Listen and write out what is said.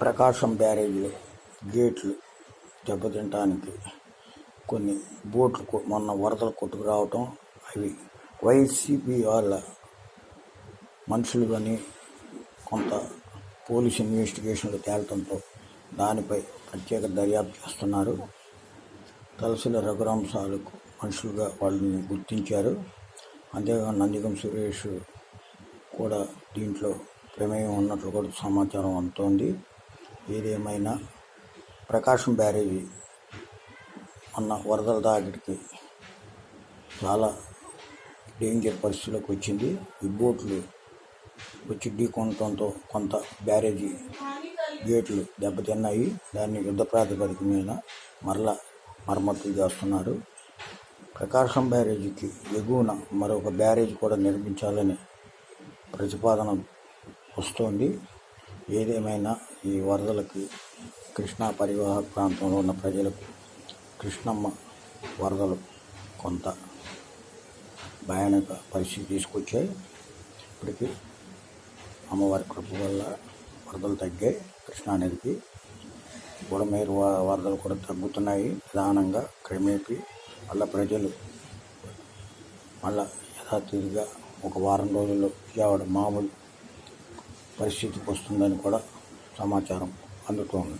ప్రకాశం బ్యారేజ్లో గేట్లు దెబ్బతినటానికి కొన్ని బోట్లు మొన్న వరదలు కొట్టుకురావటం అవి వైసీపీ వాళ్ళ మనుషులు కానీ కొంత పోలీస్ ఇన్వెస్టిగేషన్లు తేలటంతో దానిపై ప్రత్యేక దర్యాప్తు చేస్తున్నారు. తలసిల రఘురాంశాలకు మనుషులుగా వాళ్ళని గుర్తించారు. అంతేకాకుండా నందిగం సురేష్ కూడా దీంట్లో ప్రమేయం ఉన్నట్లు కూడా సమాచారం అందుతోంది. ఏదేమైనా ప్రకాశం బ్యారేజీ మొన్న వరదల దాగిడికి చాలా డేంజర్ పరిస్థితిలోకి వచ్చింది. ఈ బోట్లు వచ్చి ఢీకొనడంతో కొంత బ్యారేజీ గేట్లు దెబ్బతిన్నాయి. దాన్ని యుద్ధ ప్రాతిపదిక మీద మరలా మరమ్మతులు చేస్తున్నారు. ప్రకాశం బ్యారేజీకి ఎగువన మరొక బ్యారేజ్ కూడా నిర్మించాలని ప్రతిపాదన వస్తోంది. ఏదేమైనా ఈ వరదలకి కృష్ణా పరివాహక ప్రాంతంలో ఉన్న ప్రజలకు కృష్ణమ్మ వరదలు కొంత భయానక పరిస్థితి తీసుకొచ్చాయి. ఇప్పటికీ అమ్మవారి కృప వల్ల వరదలు తగ్గాయి. కృష్ణానదికి బుడమేరు వరదలు కూడా తగ్గుతున్నాయి. నిదానంగా క్రమేపీ మళ్ళీ ప్రజలు మళ్ళా యథాతథిగా ఒక వారం రోజుల్లో విజయవాడ మామూలు పరిస్థితికి వస్తుందని కూడా సమాచారం అందుతోంది.